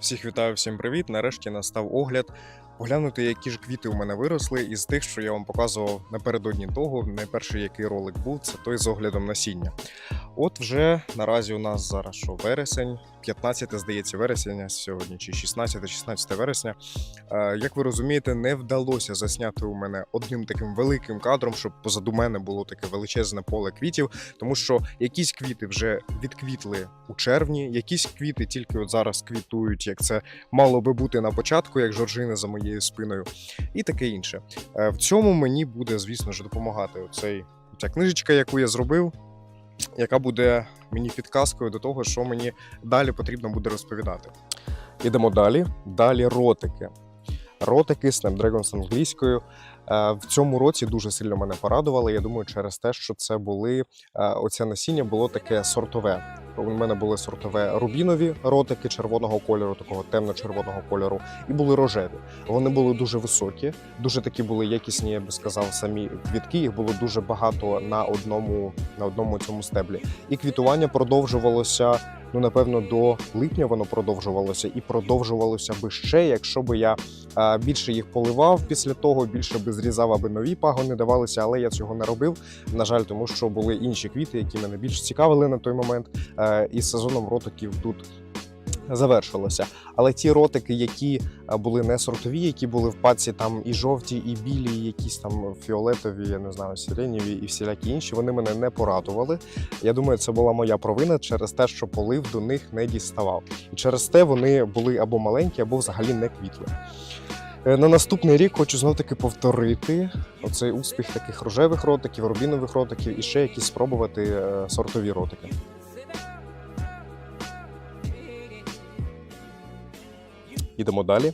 Всіх вітаю, всім привіт. Нарешті настав огляд. Поглянути, які ж квіти у мене виросли, із тих, що я вам показував напередодні того. Найперший, який ролик був, це той з оглядом насіння. От вже наразі у нас зараз що вересень, 15, здається, вересня сьогодні, чи 16, 16 вересня. Е, Як ви розумієте, не вдалося засняти у мене одним таким великим кадром, щоб позаду мене було таке величезне поле квітів, тому що якісь квіти вже відквітли у червні, якісь квіти тільки от зараз квітують, як це мало би бути на початку, як жоржини за моєю спиною, і таке інше. Е, В цьому мені буде, звісно ж, допомагати оцей ця книжечка, яку я зробив, яка буде мені підказкою до того, що мені далі потрібно буде розповідати. Ідемо далі. Далі ротики. Ротики Snapdragon з англійською. Е, В цьому році дуже сильно мене порадували. Я думаю, через те, що це були е, оце насіння було таке сортове. У мене були сортове рубінові ротики червоного кольору, такого темно-червоного кольору, і були рожеві. Вони були дуже високі, дуже такі були якісні, я би сказав, самі квітки. Їх було дуже багато на одному на одному цьому стеблі. І квітування продовжувалося. Ну, напевно, до липня воно продовжувалося і продовжувалося би ще, якщо би я більше їх поливав після того, більше би зрізав, аби нові пагони давалися, але я цього не робив. На жаль, тому що були інші квіти, які мене більш цікавили на той момент. Е, і сезоном ротиків тут завершилося. Але ті ротики, які е, були не сортові, які були в паці там і жовті, і білі, і якісь там фіолетові, я не знаю, сиренєві і всілякі інші, вони мене не порадували. Я думаю, це була моя провина через те, що полив до них не діставав. І через те вони були або маленькі, або взагалі не квітли. Е, На наступний рік хочу знов таки повторити оцей успіх таких рожевих ротиків, рубінових ротиків і ще якісь спробувати е, сортові ротики. Ідемо далі.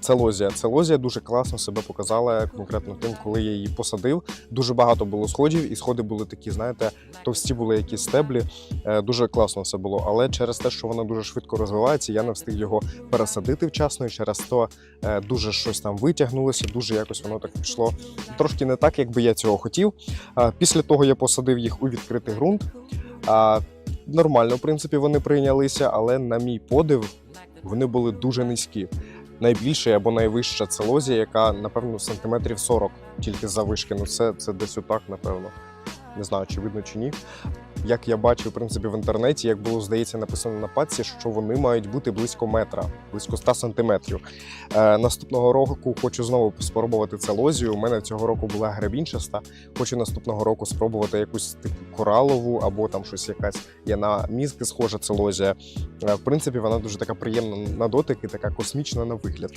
Целозія. Целозія дуже класно себе показала конкретно тим, коли я її посадив. Дуже багато було сходів, і сходи були такі, знаєте, товсті були якісь стеблі. Е, Дуже класно все було. Але через те, що вона дуже швидко розвивається, я не встиг його пересадити вчасно, і через то е, дуже щось там витягнулося, дуже якось воно так пішло. Трошки не так, як би я цього хотів. Після того я посадив їх у відкритий ґрунт. Нормально, в принципі, вони прийнялися, але на мій подив вони були дуже низькі. Найбільша або найвища це лозія, яка, напевно, сантиметрів 40 тільки завишки. Ну, це, це десь отак, напевно. Не знаю, чи видно чи ні. Як я бачив, в принципі, в інтернеті, як було, здається, написано на паці, що вони мають бути близько метра, близько 100 сантиметрів. Е, наступного року хочу знову спробувати целозію. У мене цього року була гребінчаста. Хочу наступного року спробувати якусь типу коралову або там щось якась є на мізки схожа целозія. Е, в принципі, вона дуже така приємна на дотик і така космічна на вигляд.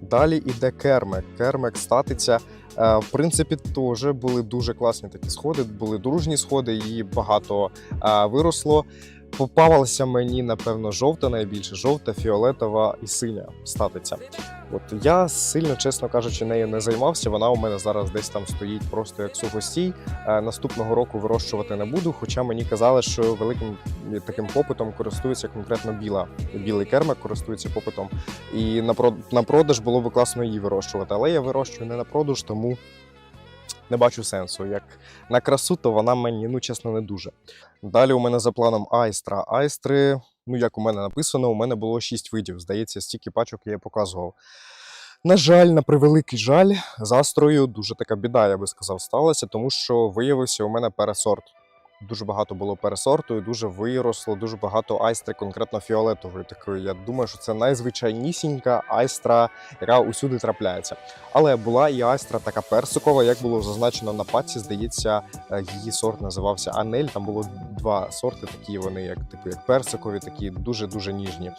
Далі іде кермек. Кермек статиця. Е, В принципі, теж були дуже класні такі сходи, були дружні сходи, її багато е, виросло. Попалася мені, напевно, жовта найбільше, жовта, фіолетова і синя статиця. От я сильно, чесно кажучи, нею не займався. Вона у мене зараз десь там стоїть просто як сухостій. Е, Наступного року вирощувати не буду. Хоча мені казали, що великим таким попитом користується конкретно біла. Білий кермик користується попитом. І на продаж було би класно її вирощувати. Але я вирощую не на продаж, тому не бачу сенсу. Як на красу, то вона мені, ну чесно, не дуже. Далі у мене за планом айстра. Айстри, ну як у мене написано, у мене було 6 видів. Здається, стільки пачок я показував. На жаль, на превеликий жаль, з астрою дуже така біда, я би сказав, сталася, тому що виявився у мене пересорт. Дуже багато було пересорту і дуже виросло, дуже багато айстри, конкретно фіолетової такої. Я думаю, що це найзвичайнісінька айстра, яка усюди трапляється. Але була і айстра така персикова, як було зазначено на паці. Здається, е, її сорт називався Анель. Там було два сорти, такі вони, як типу як персикові, такі дуже дуже ніжні.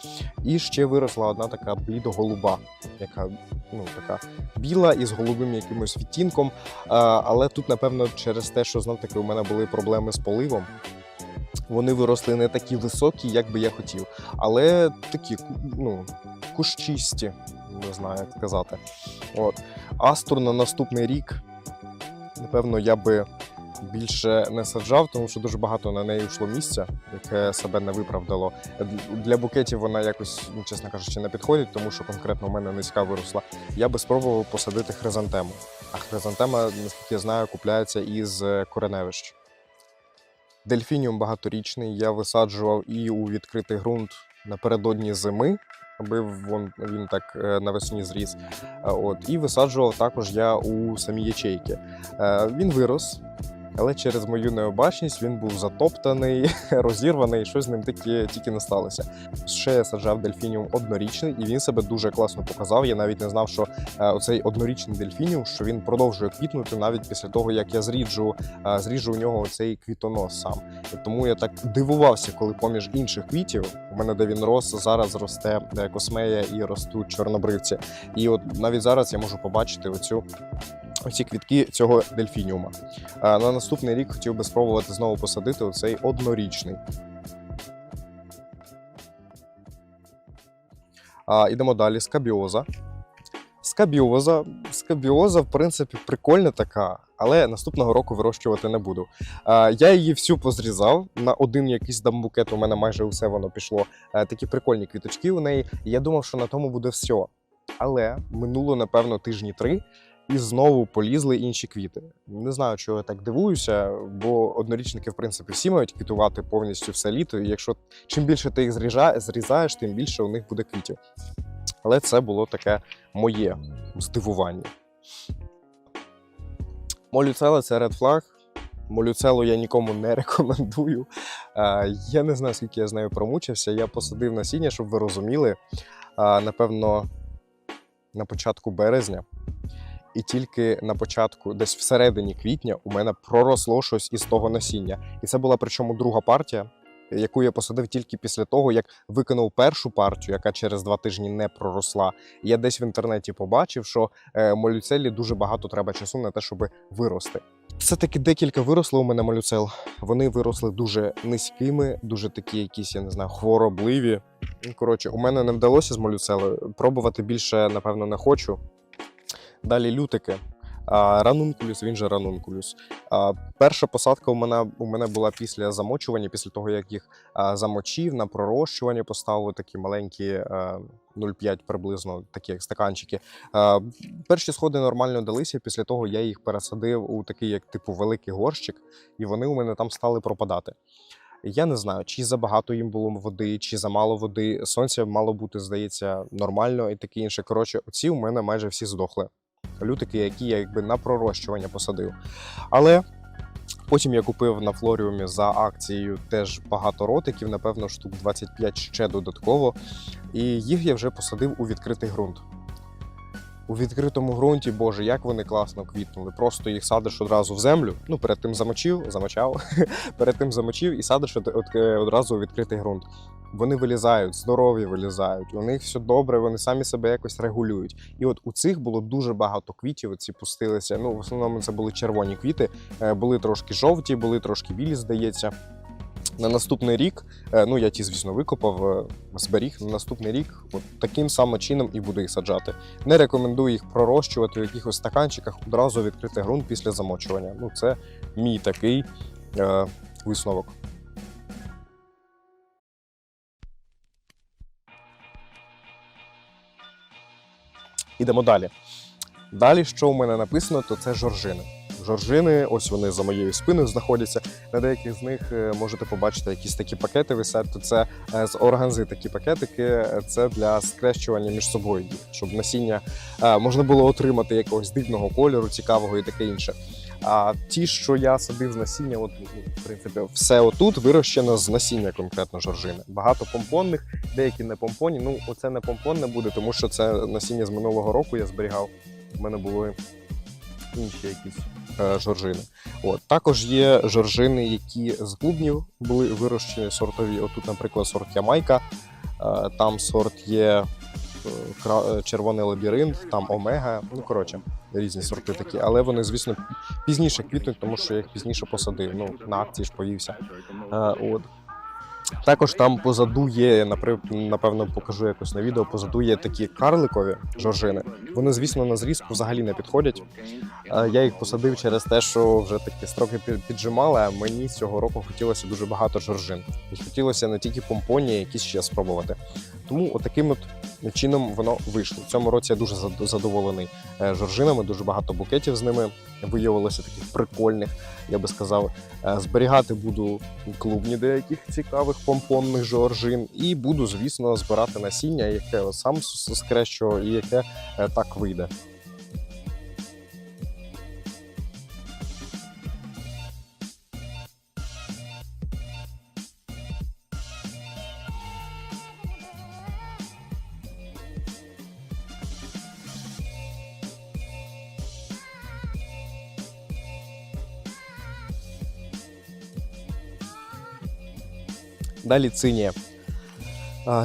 І ще виросла одна така блідо-голуба, яка ну така біла із голубим якимось відтінком. Але тут, напевно, через те, що знов таки у мене були проблеми з поливом. Вони виросли не такі високі, як би я хотів, але такі ну, кущисті, не знаю, як сказати. От. Астру на наступний рік, напевно, я би більше не саджав, тому що дуже багато на неї йшло місця, яке себе не виправдало. Для букетів вона якось, ну, чесно кажучи, не підходить, тому що конкретно у мене низька виросла. Я би спробував посадити хризантему. А хризантема, наскільки я знаю, купляється із кореневищ. Дельфініум багаторічний я висаджував і у відкритий ґрунт напередодні зими, аби він, він так е, навесні зріс. От, і висаджував також я у самі ячейки. Е, Він вирос, але через мою необачність він був затоптаний, розірваний, щось з ним тільки, тільки не сталося. Ще я саджав дельфініум однорічний, і він себе дуже класно показав. Я навіть не знав, що е, оцей однорічний дельфініум, що він продовжує квітнути навіть після того, як я зріджу, е, зріжу у нього цей квітонос сам. І тому я так дивувався, коли поміж інших квітів, у мене де він рос, зараз росте е, космея і ростуть чорнобривці. І от навіть зараз я можу побачити оцю. Оці квітки цього дельфініума. А на наступний рік хотів би спробувати знову посадити оцей однорічний. А, ідемо далі. Скабіоза. Скабіоза. Скабіоза, в принципі, прикольна така, але наступного року вирощувати не буду. А, я її всю позрізав. На один якийсь там букет у мене майже усе воно пішло. А, такі прикольні квіточки у неї. Я думав, що на тому буде все. Але минуло, напевно, тижні три, і знову полізли інші квіти. Не знаю, чого я так дивуюся, бо однорічники, в принципі, всі мають квітувати повністю все літо. І якщо чим більше ти їх зрізаєш, тим більше у них буде квітів. Але це було таке моє здивування. Молюцела це Flag. Молюцелу я нікому не рекомендую. Е, Я не знаю, скільки я з нею промучився. Я посадив насіння, щоб ви розуміли. Е, Напевно, на початку березня. І тільки на початку, десь всередині квітня, у мене проросло щось із того насіння. І це була причому друга партія, яку я посадив тільки після того, як виконав першу партію, яка через два тижні не проросла. Я десь в інтернеті побачив, що е, молюцелі дуже багато треба часу на те, щоб вирости. Все-таки декілька виросло у мене молюцел. Вони виросли дуже низькими, дуже такі, якісь, я не знаю, хворобливі. Коротше, у мене не вдалося з молюцелою. Пробувати більше, напевно, не хочу. Далі лютики. Ранункулюс, він же ранункулюс. Перша посадка у мене, у мене була після замочування, після того, як їх замочив, на пророщування поставив такі маленькі 0,5 приблизно, такі як стаканчики. Перші сходи нормально далися. Після того я їх пересадив у такий, як типу, великий горщик, і вони у мене там стали пропадати. Я не знаю, чи забагато їм було води, чи замало води. Сонця мало бути, здається, нормально і таке інше. Коротше, оці у мене майже всі здохли. Лютики, які я якби на пророщування посадив. Але потім я купив на флоріумі за акцією теж багато ротиків, напевно, штук 25 ще додатково. І їх я вже посадив у відкритий ґрунт. У відкритому ґрунті, боже, як вони класно квітнули. Просто їх садиш одразу в землю. Ну, перед тим замочив, замочав, перед тим замочив і садиш од- одразу у відкритий ґрунт. Вони вилізають, здорові вилізають, у них все добре, вони самі себе якось регулюють. І от у цих було дуже багато квітів. Ці пустилися. Ну, в основному це були червоні квіти, е, були трошки жовті, були трошки білі, здається. На наступний рік, е, ну я ті, звісно, викопав, е, зберіг. На наступний рік от таким самим чином і буду їх саджати. Не рекомендую їх пророщувати в якихось стаканчиках одразу відкрити ґрунт після замочування. Ну, це мій такий е, висновок. Ідемо далі. Далі, що у мене написано, то це жоржини. Жоржини, ось вони за моєю спиною знаходяться. На деяких з них е, можете побачити якісь такі пакети висять. Це е, з органзи такі пакетики. Це для скрещування між собою, щоб насіння е, можна було отримати якогось дивного кольору, цікавого і таке інше. А ті, що я садив з насіння, от ну, в принципі, все отут вирощено з насіння конкретно жоржини. Багато помпонних, деякі не помпонні. Ну, оце не помпонне буде, тому що це насіння з минулого року я зберігав. У мене були інші якісь е, жоржини. От також є жоржини, які з клубнів були вирощені сортові. Отут, наприклад, сорт Ямайка, е, там сорт є е, е, червоний лабіринт, там омега. Ну коротше, різні сорти такі, але вони, звісно, пізніше квітнуть, тому що я їх пізніше посадив. Ну на акції ж поївся. Е, от. Також там позаду є, напевно, покажу якось на відео. Позаду є такі карликові жоржини. Вони, звісно, на зрізку взагалі не підходять. Е, Я їх посадив через те, що вже такі строки піджимали, а мені цього року хотілося дуже багато жоржин. І хотілося не тільки помпоні, а якісь ще спробувати. Тому отаким от чином воно вийшло. В цьому році я дуже зад- задоволений е, жоржинами. Дуже багато букетів з ними виявилося таких прикольних, я би сказав. Е, Зберігати буду клубні деяких цікавих помпонних жоржин, і буду, звісно, збирати насіння, яке сам скрещу, і яке е, так вийде. Далі цинія.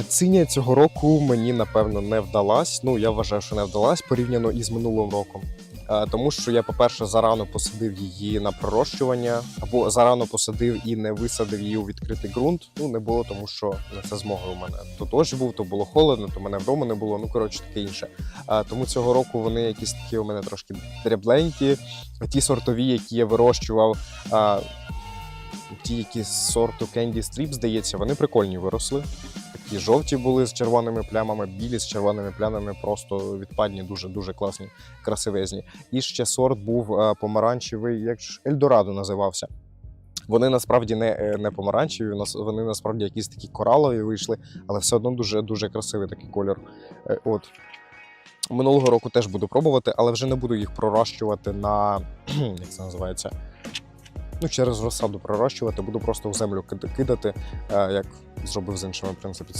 Цинія цього року мені напевно не вдалась. Ну я вважаю, що не вдалась порівняно із минулим роком. Тому що я, по-перше, зарано посадив її на пророщування, або зарано посадив і не висадив її у відкритий ґрунт. Ну не було, тому що це змоги у мене. То дощ був, то було холодно, то мене вдома не було. Ну коротше, таке інше. Тому цього року вони якісь такі у мене трошки дрябленькі. Ті сортові, які я вирощував. Ті, які з сорту Candy Strip, здається, вони прикольні виросли. Такі жовті були з червоними плямами, білі з червоними плямами, просто відпадні, дуже дуже класні, красивезні. І ще сорт був е, помаранчевий, як ж Ельдорадо називався. Вони насправді не, е, не помаранчеві, вони насправді якісь такі коралові вийшли, але все одно дуже дуже красивий такий колір. Е, От. Минулого року теж буду пробувати, але вже не буду їх пророщувати на як це називається? Ну, через розсаду пророщувати, буду просто в землю кидати, е, як зробив з іншими в принципі.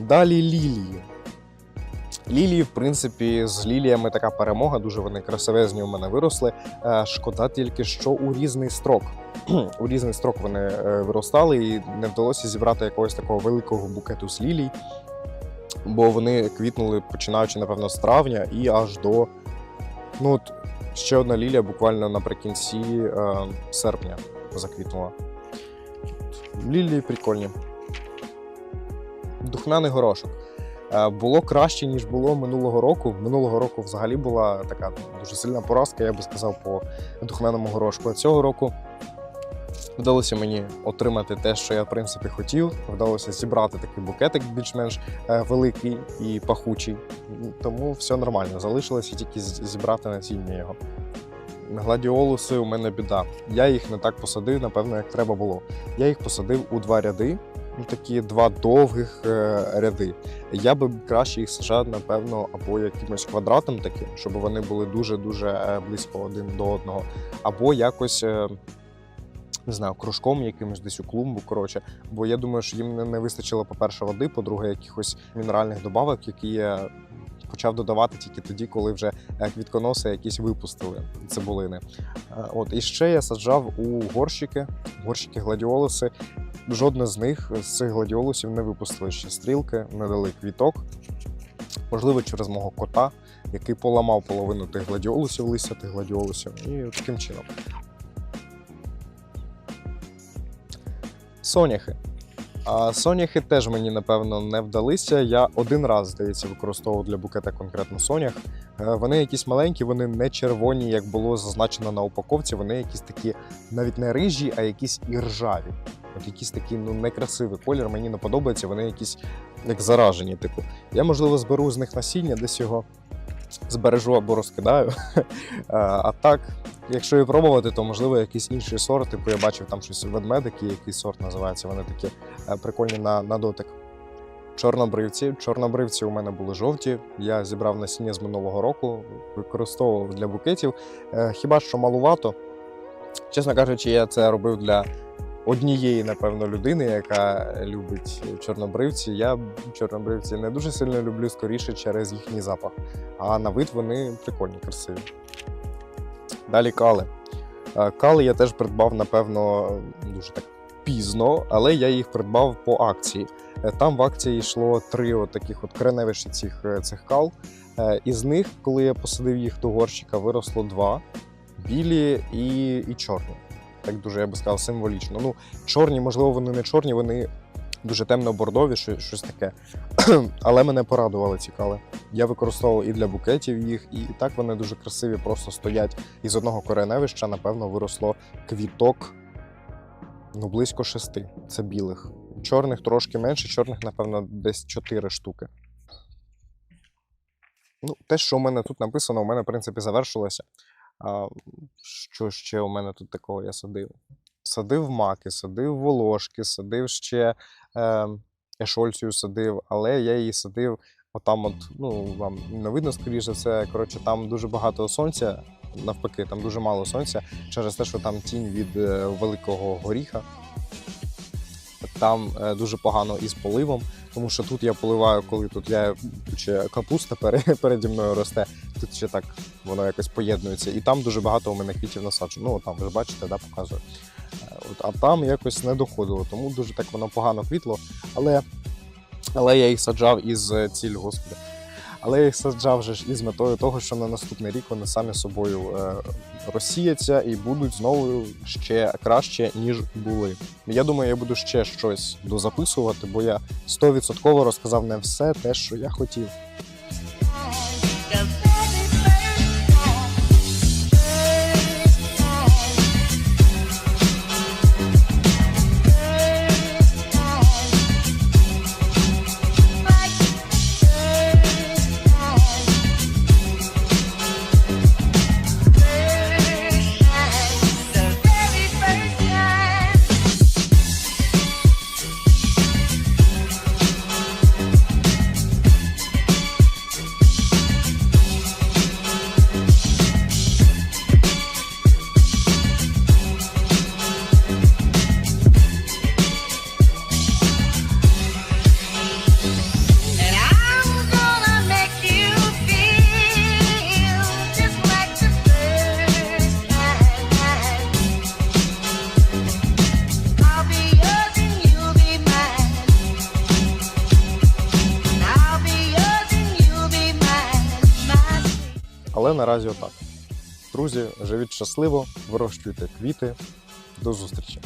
Далі лілії. Лілії, в принципі, з ліліями така перемога. Дуже вони красивезні у мене виросли. Е, Шкода тільки, що у різний строк. у різний строк вони е, виростали, і не вдалося зібрати якогось такого великого букету з лілій, бо вони квітнули починаючи, напевно, з травня і аж до. Ну, от ще одна лілія буквально наприкінці е, серпня заквітнула. Лілії прикольні. Духмяний горошок. Е, Було краще, ніж було минулого року. Минулого року взагалі була така дуже сильна поразка, я би сказав, по духмяному горошку. А цього року вдалося мені отримати те, що я в принципі хотів. Вдалося зібрати такий букетик більш-менш е, великий і пахучий. Тому все нормально. Залишилося тільки зібрати насіння його. Гладіолуси у мене біда. Я їх не так посадив, напевно, як треба було. Я їх посадив у два ряди, ну такі два довгих е, ряди. Я би краще їх сажав, напевно, або якимось квадратом таким, щоб вони були дуже-дуже е, близько один до одного, або якось. е, Не знаю, кружком якимось десь у клумбу. Коротше, бо я думаю, що їм не, вистачило, по-перше, води, по-друге, якихось мінеральних добавок, які я почав додавати тільки тоді, коли вже е, квітконоси якісь випустили цибулини. Е, От і ще я саджав у горщики, горщики гладіолуси. Жодне з них з цих гладіолусів не випустили ще стрілки, не дали квіток. Можливо, через мого кота, який поламав половину тих гладіолусів, листя тих гладіолусів, і таким чином. Соняхи. А соняхи теж мені, напевно, не вдалися. Я один раз, здається, використовував для букета конкретно сонях. Е, Вони якісь маленькі, вони не червоні, як було зазначено на упаковці. Вони якісь такі навіть не рижі, а якісь і ржаві. От якийсь такий ну некрасивий колір, мені не подобається. Вони якісь як заражені. Типу, я можливо зберу з них насіння, десь його збережу або розкидаю. А, А так, якщо і пробувати, то можливо якийсь інший сорт. Типу я бачив там щось ведмедики, який сорт називається. Вони такі е, прикольні на, на дотик. Чорнобривці. Чорнобривці у мене були жовті. Я зібрав насіння з минулого року, використовував для букетів. Е, Хіба що малувато. Чесно кажучи, я це робив для однієї, напевно, людини, яка любить чорнобривці. Я чорнобривці не дуже сильно люблю скоріше через їхній запах. А на вид вони прикольні, красиві. Далі кали. Е, Кали я теж придбав, напевно, дуже так пізно, але я їх придбав по акції. Е, Там в акції йшло три от таких от кореневища цих, е, цих кал. Із них, коли я посадив їх до горщика, виросло два білі і, і чорні. так дуже, я би сказав, символічно. Ну, чорні, можливо, вони не чорні, вони дуже темно-бордові, щось таке. Але мене порадували ці кали. Я використовував і для букетів їх, і так вони дуже красиві, просто стоять. І з одного кореневища, напевно, виросло квіток ну, близько шести. Це білих. Чорних трошки менше, чорних, напевно, десь чотири штуки. Ну, те, що у мене тут написано, у мене, в принципі, завершилося. А, що ще у мене тут такого я садив? Садив маки, садив волошки, садив ще е, ешольцію садив, але я її садив отам, от, ну, вам не видно, скоріше, це коротше, там дуже багато сонця, навпаки, там дуже мало сонця, через те, що там тінь від е, великого горіха. Там е, дуже погано із поливом, тому що тут я поливаю, коли тут я ще капуста переді мною росте, тут ще так воно якось поєднується. І там дуже багато у мене квітів насаджено. Ну, там ви ж бачите, да, показую. От, а там якось не доходило, тому дуже так воно погано квітло. Але, але я їх саджав із е, ціллю, господи. Але я їх саджав вже ж із метою того, що на наступний рік вони самі собою е, розсіяться і будуть знову ще краще, ніж були. Я думаю, я буду ще щось дозаписувати, бо я 100% розказав не все те, що я хотів. Але наразі отак. Друзі, живіть щасливо, вирощуйте квіти. До зустрічі!